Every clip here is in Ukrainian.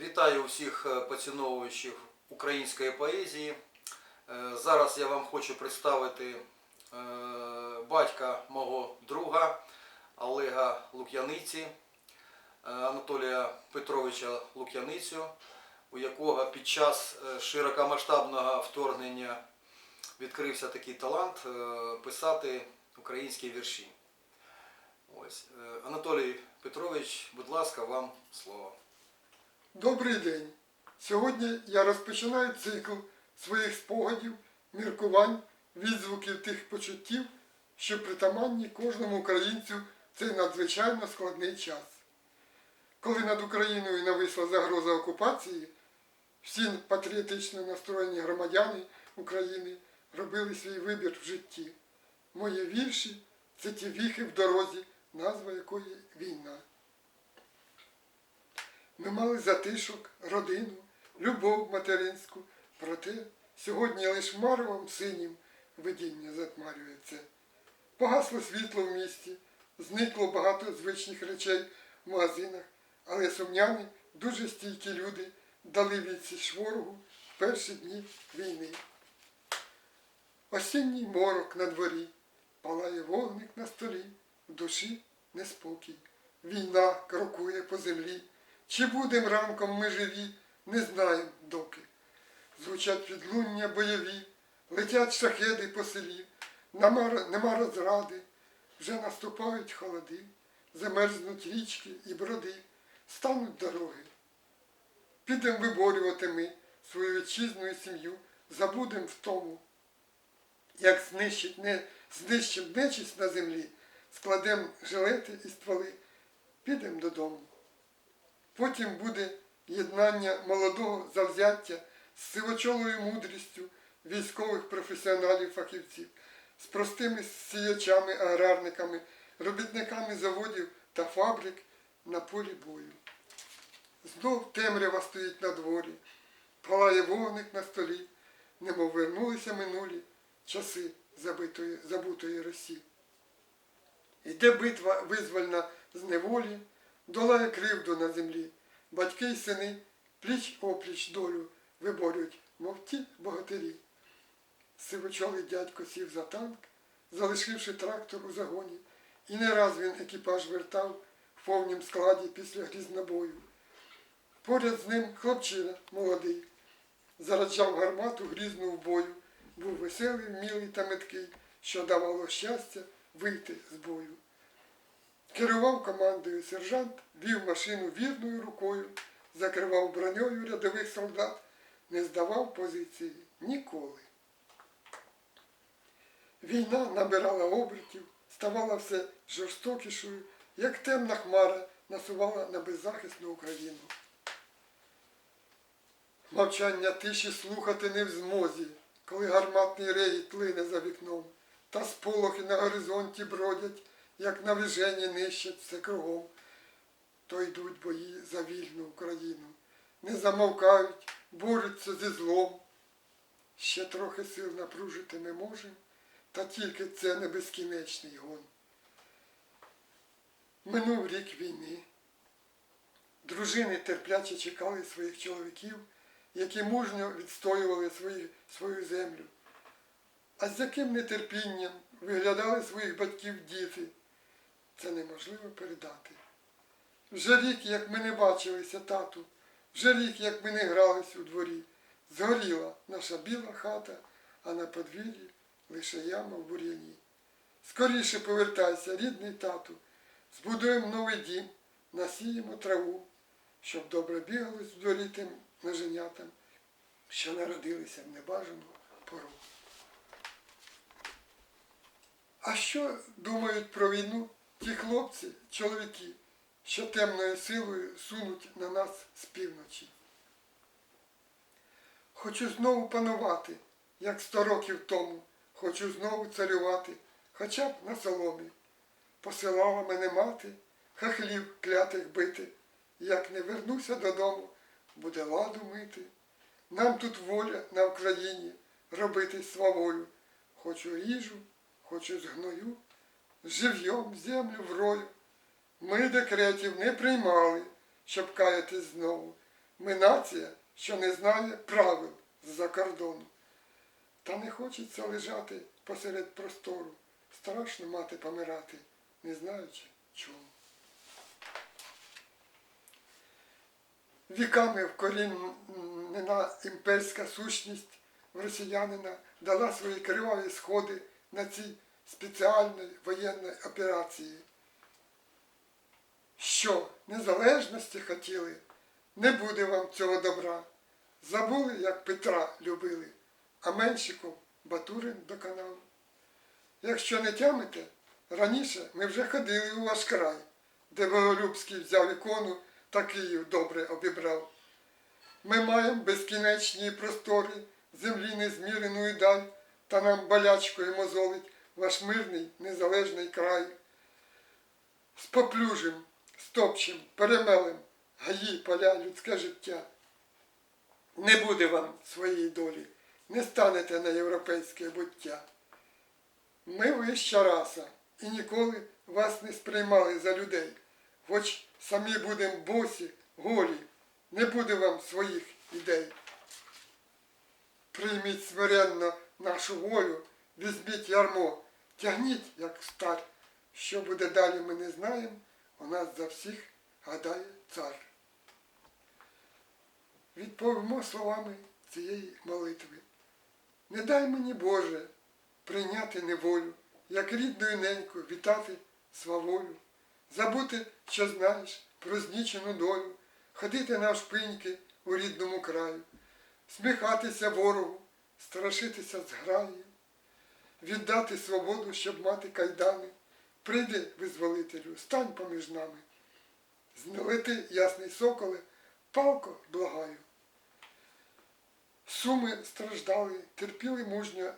Вітаю всіх е, поціновувачів української поезії. Е, Зараз я вам хочу представити е, батька мого друга Олега Лук'яниці, Анатолія Петровича Лук'яницю, у якого під час широкомасштабного вторгнення відкрився такий талант писати українські вірші. Ось. Анатолій Петрович, будь ласка, вам слово. Добрий день! Сьогодні я розпочинаю цикл своїх спогадів, міркувань, відзвуків тих почуттів, що притаманні кожному українцю цей надзвичайно складний час. Коли над Україною нависла загроза окупації, всі патріотично настроєні громадяни України робили свій вибір в житті. Мої вірші це ті віхи в дорозі, назва якої війна. Ми мали затишок, родину, любов материнську, проте сьогодні лиш маревом синім видіння затмарюється. Погасло світло в місті, зникло багато звичних речей в магазинах, але сумняни, дуже стійкі люди, дали відсіч ворогу в перші дні війни. Осінній морок на дворі, палає вогник на столі, в душі неспокій. Війна крокує по землі. Чи будем ранком ми живі, не знаєм доки. Звучать підлуння бойові, летять шахеди по селі, нема, нема розради, вже наступають холоди, замерзнуть річки і броди, стануть дороги. Підем виборювати ми свою вітчизну і сім'ю, забудем в тому, як знищить, не, знищим нечисть на землі, складем жилети і стволи, підем додому. Потім буде єднання молодого завзяття з сивочолою мудрістю військових професіоналів-фахівців, з простими сіячами, аграрниками, робітниками заводів та фабрик на полі бою. Знов темрява стоїть на дворі, палає вогник на столі, немов вернулися минулі часи забитої, забутої Росії. Іде битва визвольна з неволі, долає кривду на землі. Батьки й сини пліч опліч долю виборюють, мов ті богатирі. Сивочолий дядько сів за танк, залишивши трактор у загоні, і не раз він екіпаж вертав в повнім складі після грізнобою. Поряд з ним хлопчина молодий, зараджав гармату грізну в бою, був веселий, мілий та меткий, що давало щастя вийти з бою. Керував командою сержант, вів машину вірною рукою, закривав броньою рядових солдат, не здавав позиції ніколи. Війна набирала обертів, ставала все жорстокішою, як темна хмара насувала на беззахисну Україну. Мовчання тиші слухати не в змозі, коли гарматний регіт лине за вікном, та сполохи на горизонті бродять, як навіжені нищать все кругом. То йдуть бої за вільну Україну, не замовкають, борються зі злом. Ще трохи сил напружити не можем, та тільки це не безкінечний гон. Минув рік війни. Дружини терпляче чекали своїх чоловіків, які мужньо відстоювали свої, свою землю. А з яким нетерпінням виглядали своїх батьків діти, це неможливо передати. Вже рік, як ми не бачилися, тату, вже рік, як ми не грались у дворі, згоріла наша біла хата, а на подвір'ї лише яма в бур'яні. Скоріше повертайся, рідний тату, збудуємо новий дім, насіємо траву, щоб добре бігалось в дворі тим неженятам, що народилися в небажану пору. А що думають про війну ті хлопці, чоловіки, що темною силою сунуть на нас з півночі? Хочу знову панувати, як сто років тому, хочу знову царювати, хоча б на соломі. Посилала мене мати, хахлів клятих бити, як не вернуся додому, буде ладу мити. Нам тут воля на Україні робити славою. Хочу їжу, хочу згною, жив'єм землю в рою. Ми декретів не приймали, щоб каятись знову. Ми нація, що не знає правил з-за кордону. Та не хочеться лежати посеред простору. Страшно мати помирати, не знаючи чому. Віками вкорінена імперська сущність в росіянина дала свої криваві сходи на цій спеціальної воєнної операції. Що, незалежності хотіли? Не буде вам цього добра. Забули, як Петра любили, а меншиком Батурин доконав. Якщо не тямите, раніше ми вже ходили у ваш край, де Боголюбський взяв ікону та Київ добре обібрав. Ми маємо безкінечні простори, землі незмірену і даль, та нам болячкою мозолить ваш мирний незалежний край. Споплюжим, стопчем, перемелем, гаї, поля, людське життя. Не буде вам своєї долі, не станете на європейське буття. Ми вища раса і ніколи вас не сприймали за людей, хоч самі будемо босі, голі, не буде вам своїх ідей. Прийміть смиренно нашу волю, візьміть ярмо, тягніть, як стар. Що буде далі, ми не знаємо, у нас за всіх гадає цар. Відповімо словами цієї молитви. Не дай мені, Боже, прийняти неволю, як рідною неньку вітати сваволю, забути, що знаєш про знічену долю, ходити навшпиньки у рідному краю, сміхатися ворогу, страшитися зграєю, віддати свободу, щоб мати кайдани. Прийди, визволителю, стань поміж нами. Знелети, ясний соколе, палко благаю. Суми страждали, терпіли мужньо,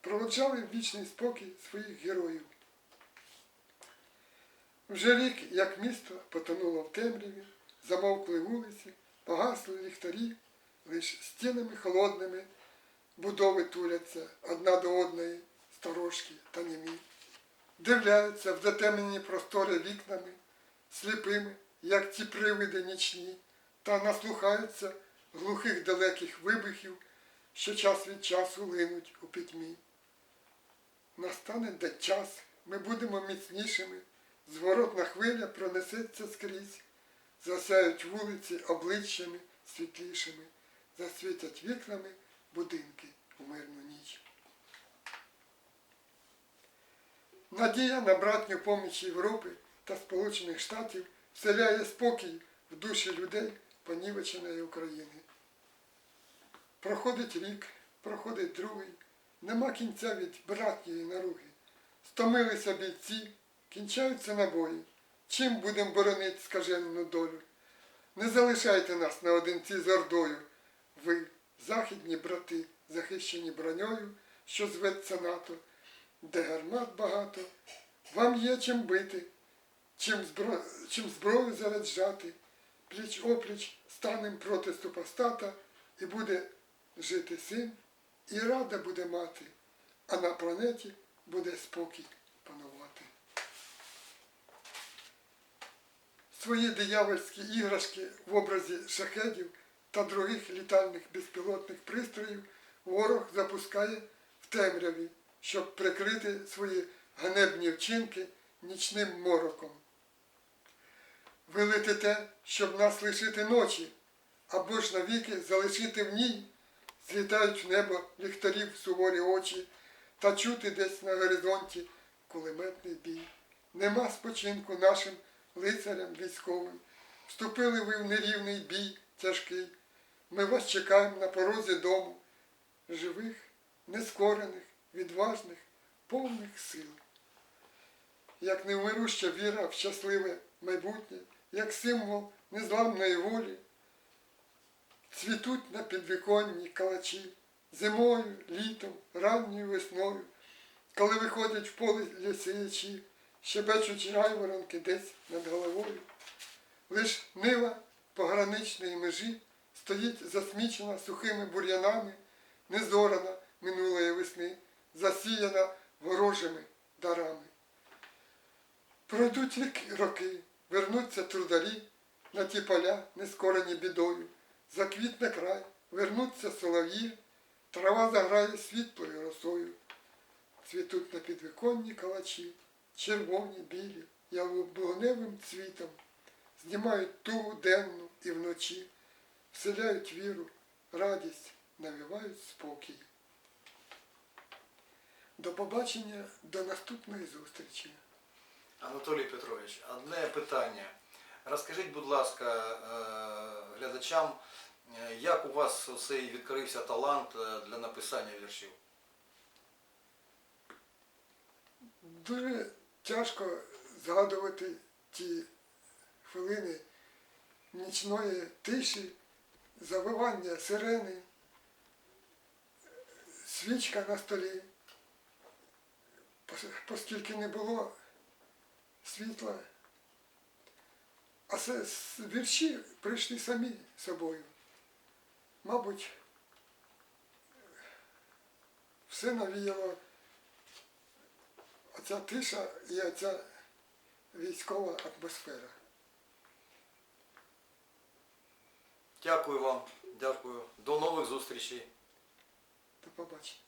проводжали вічний спокій своїх героїв. Вже рік, як місто потонуло в темряві, замовкли вулиці, погасли ліхтарі, лиш стінами холодними будови туляться одна до одної, сторожкі та німі. Дивляються в затемнені простори вікнами, сліпими, як ті привиди нічні, та наслухаються глухих далеких вибухів, що час від часу линуть у пітьмі. Настане де час, ми будемо міцнішими, зворотна хвиля пронесеться скрізь, засяють вулиці обличчями світлішими, засвітять вікнами будинки у мирну ніч. Надія на братню поміч Європи та Сполучених Штатів вселяє спокій в душі людей понівеченої України. Проходить рік, проходить другий, нема кінця від братньої наруги. Стомилися бійці, кінчаються набої. Чим будемо боронити скажену долю? Не залишайте нас наодинці з ордою. Ви, західні брати, захищені броньою, що зветься НАТО, де гармат багато, вам є чим бити, чим, збро... чим зброю заряджати, пліч опліч станем проти супостата, і буде жити син, і рада буде мати, а на планеті буде спокій панувати. Свої диявольські іграшки в образі шахедів та других літальних безпілотних пристроїв ворог запускає в темряві, щоб прикрити свої ганебні вчинки нічним мороком. Ви летите, щоб нас лишити ночі, або ж навіки залишити в ній, злітають в небо ліхтарів суворі очі, та чути десь на горизонті кулеметний бій. Нема спочинку нашим лицарям військовим. Вступили ви в нерівний бій тяжкий. Ми вас чекаємо на порозі дому, живих, нескорених, відважних, повних сил. Як невмируща віра в щасливе майбутнє, як символ незламної волі, цвітуть на підвіконні калачі зимою, літом, ранньою весною, коли виходять в поле лісіячі, щебечуть райворонки десь над головою. Лиш нива пограничної межі стоїть засмічена сухими бур'янами, незорана минулої весни, засіяна ворожими дарами. Пройдуть роки, вернуться трударі на ті поля, нескорені бідою, заквітне край, вернуться солов'ї, трава заграє світлою росою. Цвітуть на підвіконні калачі, червоні, білі, яблуневим цвітом, знімають тугу денну і вночі, вселяють віру, радість, навівають спокій. До побачення, до наступної зустрічі. Анатолій Петрович, одне питання. Розкажіть, будь ласка, е, глядачам, е, як у вас цей відкрився талант е, для написання віршів? Дуже тяжко згадувати ті хвилини нічної тиші, завивання сирени, свічка на столі, оскільки не було світла. А с- вірші прийшли самі собою. Мабуть, все навіяло оця тиша і оця військова атмосфера. Дякую вам, дякую. До нових зустрічей. До побачення.